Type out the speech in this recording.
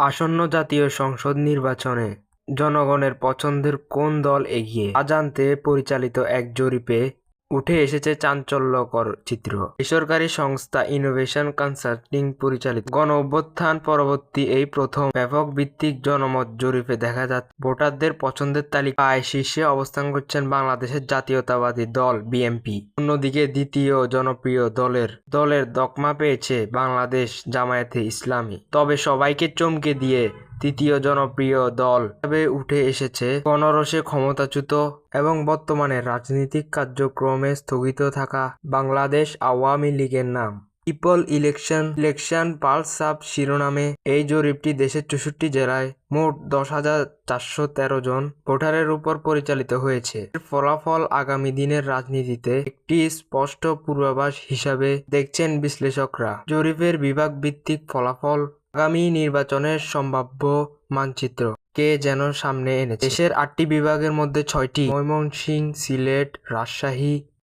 আসন্ন জাতীয় সংসদ নির্বাচনে জনগণের পছন্দের কোন দল এগিয়ে? তা জানতে পরিচালিত এক জরিপে উঠে এসেছে চাঞ্চল্যকর চিত্র। বেসরকারি সংস্থা ইনোভেশন কনসাল্টিং পরিচালিত। গণ অভ্যুত্থান পরবর্তী এই প্রথম ব্যাপক ভিত্তিক জনমত জরিপে দেখা যাচ্ছে, ভোটারদের পছন্দের তালিকায় শীর্ষে অবস্থান করছেন বাংলাদেশের জাতীয়তাবাদী দল বিএনপি অন্যদিকে দ্বিতীয় জনপ্রিয় দলের দলের দকমা পেয়েছে বাংলাদেশ জামায়াতে ইসলামী। তবে সবাইকে চমকে দিয়ে তৃতীয় জনপ্রিয় দল হিসেবে উঠে এসেছে। গণরসে ক্ষমতাচ্যুত এবং বর্তমানে রাজনৈতিক কার্যক্রমে স্থগিত থাকা বাংলাদেশ আওয়ামী লীগের নাম। পিপল ইলেকশন ইলেকশন পালস সাব শিরোনামে এই জরিপটি দেশের চৌষট্টি জেলায় মোট দশ হাজার চারশো তেরো জন ভোটারের উপর পরিচালিত হয়েছে। এর ফলাফল আগামী দিনের রাজনীতিতে একটি স্পষ্ট পূর্বাভাস হিসাবে দেখছেন বিশ্লেষকরা। জরিপের বিভাগ ভিত্তিক ফলাফল আগামী নির্বাচনের সম্ভাব্য মানচিত্র কে যেন সামনে এনেছে। দেশের আটটি বিভাগের মধ্যে ছয়টি ময়মনসিংহ, সিলেট, রাজশাহী